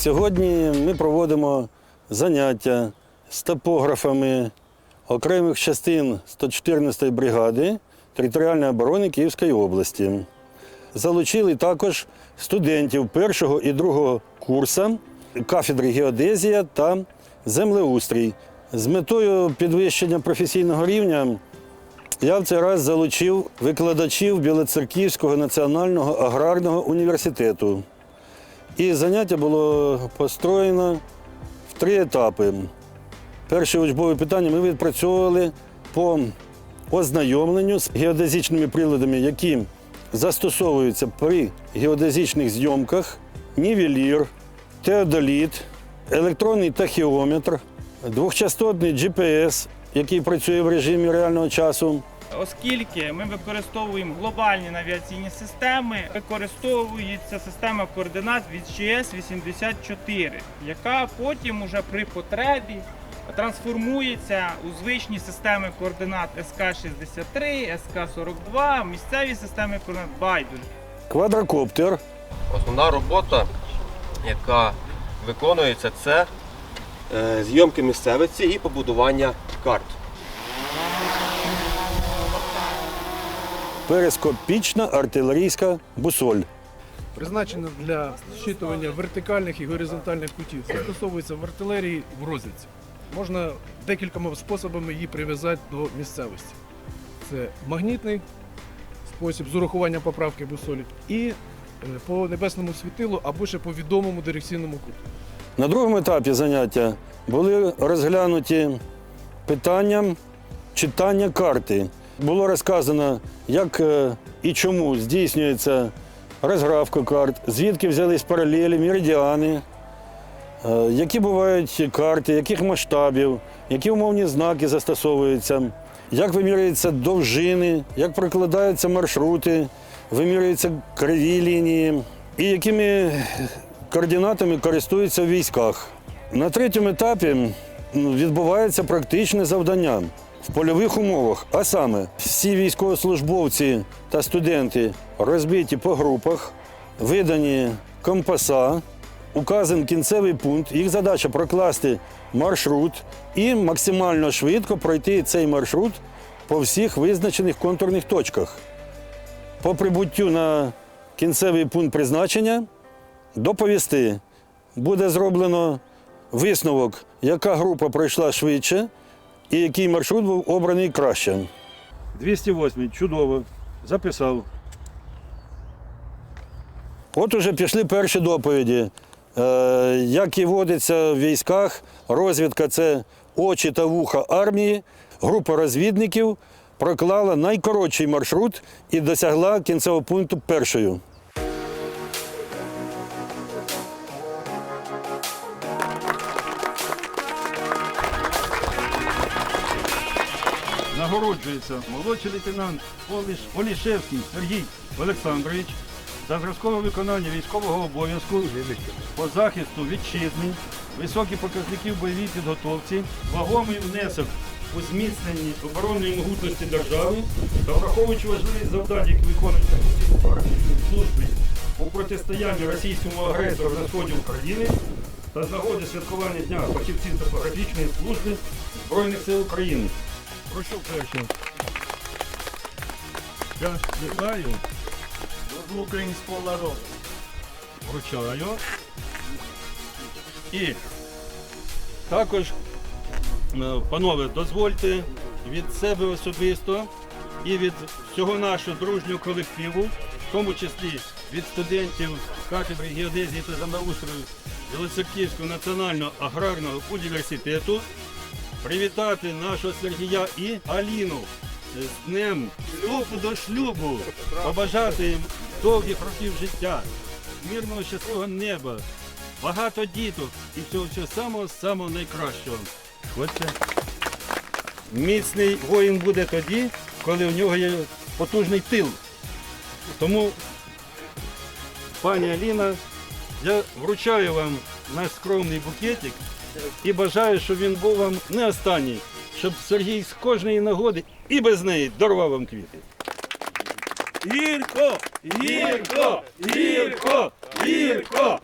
Сьогодні ми проводимо заняття з топографами окремих частин 114-ї бригади територіальної оборони Київської області. Залучили також студентів першого і другого курсу кафедри геодезія та землеустрій. З метою підвищення професійного рівня я в цей раз залучив викладачів Білоцерківського національного аграрного університету. І заняття було построєно в три етапи. Перше учбове питання ми відпрацьовували по ознайомленню з геодезичними приладами, які застосовуються при геодезичних зйомках, нівелір, теодоліт, електронний тахіометр, двохчастотний GPS, який працює в режимі реального часу. Оскільки ми використовуємо глобальні навігаційні системи, використовується система координат від GS-84, яка потім уже при потребі трансформується у звичні системи координат СК-63, СК-42, місцеві системи координат байдуже. Квадрокоптер, Основна робота, яка виконується, це е, зйомки місцевості і побудування карт. Перископічна артилерійська бусоль. Призначена для зчитування вертикальних і горизонтальних кутів. Застосовується в артилерії в розвідці. Можна декількома способами її прив'язати до місцевості. Це магнітний спосіб з урахуванням поправки бусолі і е, по небесному світилу або ще по відомому дирекційному куту. На другому етапі заняття були розглянуті питання читання карти. Було розказано, як е, і чому здійснюється розгравка карт, звідки взялись паралелі, меридіани, е, які бувають карти, яких масштабів, які умовні знаки застосовуються, як вимірюються довжини, як прокладаються маршрути, вимірюються криві лінії, і якими координатами користуються в військах. На третьому етапі відбувається практичне завдання в польових умовах. А саме, всі військовослужбовці та студенти розбиті по групах, видані компаса, указан кінцевий пункт. Їх задача прокласти маршрут і максимально швидко пройти цей маршрут по всіх визначених контурних точках. По прибуттю на кінцевий пункт призначення доповісти. Буде зроблено висновок, яка група пройшла швидше і який маршрут був обраний краще. 208, чудово. Записав. От уже пішли перші доповіді. Е, як і водиться в військах, розвідка це очі та вуха армії. Група розвідників проклала найкоротший маршрут і досягла кінцевого пункту першою. Нагороджується молодший лейтенант Оліш, Олішевський Сергій Олександрович за зразкове виконання військового обов'язку по захисту вітчизни, високі показники в бойовій підготовці, вагомий внесок у зміцненні оборонної могутності держави та враховуючи важливість завдань, які виконуються партії служби у протистоянні російському агресору на сході України та з нагоди святкування Дня фахівців топографічної служби Збройних сил України. Прошу перше. Я вітаю. До українського народу. Вручаю. І також, е, панове, дозвольте від себе особисто і від всього нашого дружнього колективу, в тому числі від студентів кафедри геодезії та землеустрою Білоцерківського національного аграрного університету, привітати нашого Сергія і Аліну з днем шлюбу до шлюбу, побажати їм довгих років життя, мирного щасливого неба, багато діток і всього всього самого самого найкращого. Хлопці. Міцний воїн буде тоді, коли у нього є потужний тил. Тому, пані Аліна, я вручаю вам наш скромний букетик і бажаю, щоб він був вам не останній, щоб Сергій з кожної нагоди і без неї дарував вам квіти. Гірко! Гірко! Гірко! Гірко!